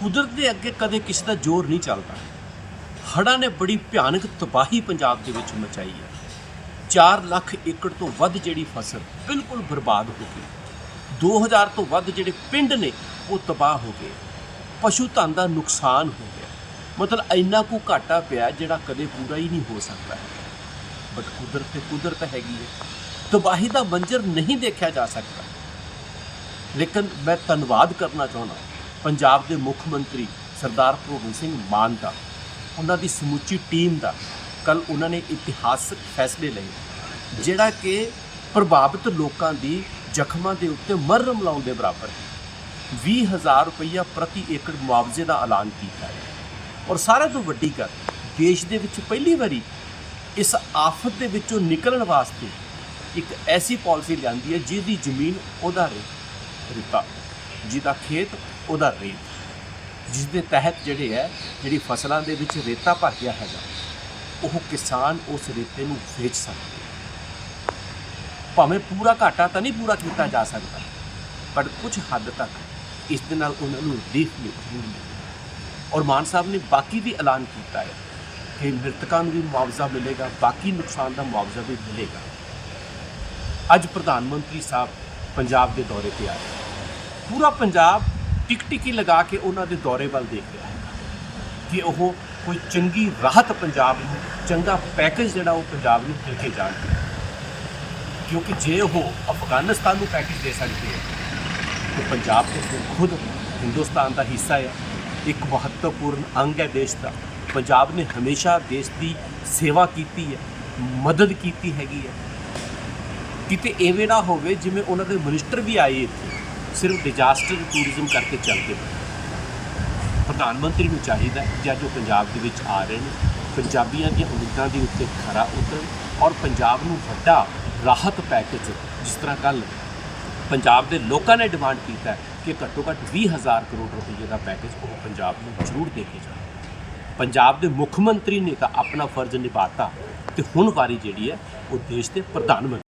ਕੁਦਰਤ ਦੇ ਅੱਗੇ ਕਦੇ ਕਿਸੇ ਦਾ ਜ਼ੋਰ ਨਹੀਂ ਚੱਲਦਾ। ਹੜ੍ਹਾਂ ਨੇ ਬੜੀ ਭਿਆਨਕ ਤਬਾਹੀ ਪੰਜਾਬ ਦੇ ਵਿੱਚ ਮਚਾਈ ਹੈ। 4 ਲੱਖ ਏਕੜ ਤੋਂ ਵੱਧ ਜਿਹੜੀ ਫਸਲ ਬਿਲਕੁਲ ਬਰਬਾਦ ਹੋ ਗਈ। 2000 ਤੋਂ ਵੱਧ ਜਿਹੜੇ ਪਿੰਡ ਨੇ, ਉਹ ਤਬਾਹ ਹੋ ਗਏ। ਪਸ਼ੂ ਧਨ ਦਾ ਨੁਕਸਾਨ ਹੋ ਗਿਆ। ਮਤਲਬ ਇੰਨਾ ਕੁ ਘਾਟਾ ਪਿਆ ਜਿਹੜਾ ਕਦੇ ਪੂਰਾ ਹੀ ਨਹੀਂ ਹੋ ਸਕਦਾ। ਬਟ ਕੁਦਰਤ ਤੇ ਕੁਦਰਤ ਹੈਗੀ ਹੈ। ਤਬਾਹੀ ਦਾ ਮੰਜ਼ਰ ਨਹੀਂ ਦੇਖਿਆ ਜਾ ਸਕਦਾ। ਲੇਕਿਨ ਮੈਂ ਧੰਨਵਾਦ ਕਰਨਾ ਚਾਹੁੰਦਾ ਪੰਜਾਬ ਦੇ ਮੁੱਖ ਮੰਤਰੀ ਸਰਦਾਰ ਭਗਵੰਤ ਸਿੰਘ ਮਾਨ ਦਾ, ਉਹਨਾਂ ਦੀ ਸਮੁੱਚੀ ਟੀਮ ਦਾ ਕੱਲ ਉਹਨਾਂ ਨੇ ਇਤਿਹਾਸਕ ਫੈਸਲੇ ਲਏ, ਜਿਹੜਾ ਕਿ ਪ੍ਰਭਾਵਿਤ ਲੋਕਾਂ ਦੀ ਜ਼ਖਮਾਂ ਦੇ ਉੱਤੇ ਮਰਹਮ ਲਾਉਣ ਦੇ ਬਰਾਬਰ ਹੈ। 20000 ਰੁਪਈਆ ਪ੍ਰਤੀ ਏਕੜ ਮੁਆਵਜ਼ੇ ਦਾ ਐਲਾਨ ਕੀਤਾ ਹੈ। ਔਰ ਸਾਰਿਆਂ ਤੋਂ ਵੱਡੀ ਗੱਲ, ਦੇਸ਼ ਦੇ ਵਿੱਚ ਪਹਿਲੀ ਵਾਰੀ ਇਸ ਆਫਤ ਦੇ ਵਿੱਚੋਂ ਨਿਕਲਣ ਵਾਸਤੇ ਇੱਕ ਐਸੀ ਪਾਲਿਸੀ ਲਿਆਂਦੀ ਹੈ ਜਿਹਦੀ ਜ਼ਮੀਨ ਉਹਦਾ ਰੇ, ਰੇਤਾ। ਜਿਹਦਾ ਖੇਤ ਉਹਦਾ ਰੇਤ। ਜਿਸ ਦੇ ਤਹਿਤ ਜਿਹੜੇ ਹੈ, ਜਿਹੜੀ ਫਸਲਾਂ ਦੇ ਵਿੱਚ ਰੇਤਾ ਭਰ ਗਿਆ ਹੈਗਾ, ਉਹ ਕਿਸਾਨ ਉਸ ਰੇਤੇ ਨੂੰ ਵੇਚ ਸਕਦੇ ਭਾਵੇਂ ਪੂਰਾ ਘਾਟਾ ਤਾਂ ਨਹੀਂ ਪੂਰਾ ਕੀਤਾ ਜਾ ਸਕਦਾ, ਪਰ ਕੁਝ ਹੱਦ ਤੱਕ ਇਸ ਦੇ ਨਾਲ ਉਹਨਾਂ ਨੂੰ ਰਿਲੀਫ ਮਿਲ ਔਰ ਮਾਨ ਸਾਹਿਬ ਨੇ ਬਾਕੀ ਵੀ ਐਲਾਨ ਕੀਤਾ ਹੈ ਕਿ ਮ੍ਰਿਤਕਾਂ ਨੂੰ ਵੀ ਮੁਆਵਜ਼ਾ ਮਿਲੇਗਾ, ਬਾਕੀ ਨੁਕਸਾਨ ਦਾ ਮੁਆਵਜ਼ਾ ਵੀ ਮਿਲੇਗਾ। ਅੱਜ ਪ੍ਰਧਾਨ ਮੰਤਰੀ ਸਾਹਿਬ ਪੰਜਾਬ ਦੇ ਦੌਰੇ ਤੇ ਆ ਆਏ ਪੂਰਾ ਪੰਜਾਬ ਟਿਕ ਟਿਕੀ ਲਗਾ ਕੇ ਉਹਨਾਂ ਦੇ ਦੌਰੇ ਵੱਲ ਦੇਖ ਰਿਹਾ ਹੈ ਕਿ ਉਹ ਕੋਈ ਚੰਗੀ ਰਾਹਤ ਪੰਜਾਬ ਨੂੰ, ਚੰਗਾ ਪੈਕੇਜ ਜਿਹੜਾ ਉਹ ਪੰਜਾਬ ਨੂੰ ਦੇ ਕੇ ਜਾਣਗੇ। ਕਿਉਂਕਿ ਜੇ ਉਹ ਅਫਗਾਨਿਸਤਾਨ ਨੂੰ ਪੈਕੇਜ ਦੇ ਸਕਦੇ ਹੈ ਤੇ ਪੰਜਾਬ ਤੇ ਫਿਰ ਖੁਦ ਹਿੰਦੁਸਤਾਨ ਦਾ ਹਿੱਸਾ ਹੈ ਇੱਕ ਮਹੱਤਵਪੂਰਨ ਅੰਗ ਹੈ ਦੇਸ਼ ਦਾ। ਪੰਜਾਬ ਨੇ ਹਮੇਸ਼ਾ ਦੇਸ਼ ਦੀ ਸੇਵਾ ਕੀਤੀ ਹੈ, ਮਦਦ ਕੀਤੀ ਹੈਗੀ ਹੈ। ਕਿਤੇ ਐਵੇਂ ਨਾ ਹੋਵੇ ਜਿਵੇਂ ਉਹਨਾਂ ਦੇ ਮਿਨਿਸਟਰ ਵੀ ਆਏ ਇੱਥੇ। ਸਿਰਫ ਡਿਜ਼ਾਸਟਰ ਟੂਰਿਜ਼ਮ ਕਰਕੇ ਚੱਲਦੇ ਗਏ ਪ੍ਰਧਾਨ ਮੰਤਰੀ ਨੂੰ ਚਾਹੀਦਾ ਹੈ ਕਿ ਅੱਜ ਉਹ ਪੰਜਾਬ ਦੇ ਵਿੱਚ ਆ ਰਹੇ ਨੇ। ਪੰਜਾਬੀਆਂ ਦੀਆਂ ਉਮੀਦਾਂ ਦੇ ਉੱਤੇ ਖਰਾ ਉਤਰ ਔਰ ਪੰਜਾਬ ਨੂੰ ਵੱਡਾ ਰਾਹਤ ਪੈਕੇਜ ਜਿਸ ਤਰ੍ਹਾਂ ਕੱਲ ਪੰਜਾਬ ਦੇ ਲੋਕਾਂ ਨੇ ਡਿਮਾਂਡ ਕੀਤਾ ਕਿ ਘੱਟੋ ਘੱਟ 20000 ਕਰੋੜ ਰੁਪਏ ਦਾ ਪੈਕੇਜ ਉਹ ਪੰਜਾਬ ਨੂੰ ਜ਼ਰੂਰ ਦੇ ਕੇ ਜਾਣ ਪੰਜਾਬ ਦੇ ਮੁੱਖ ਮੰਤਰੀ ਨੇ ਤਾਂ ਆਪਣਾ ਫਰਜ਼ ਨਿਭਾਤਾ ਤੇ ਹੁਣ ਵਾਰੀ ਜਿਹੜੀ ਹੈ ਉਹ ਦੇਸ਼ ਦੇ ਪ੍ਰਧਾਨ ਮੰਤਰੀ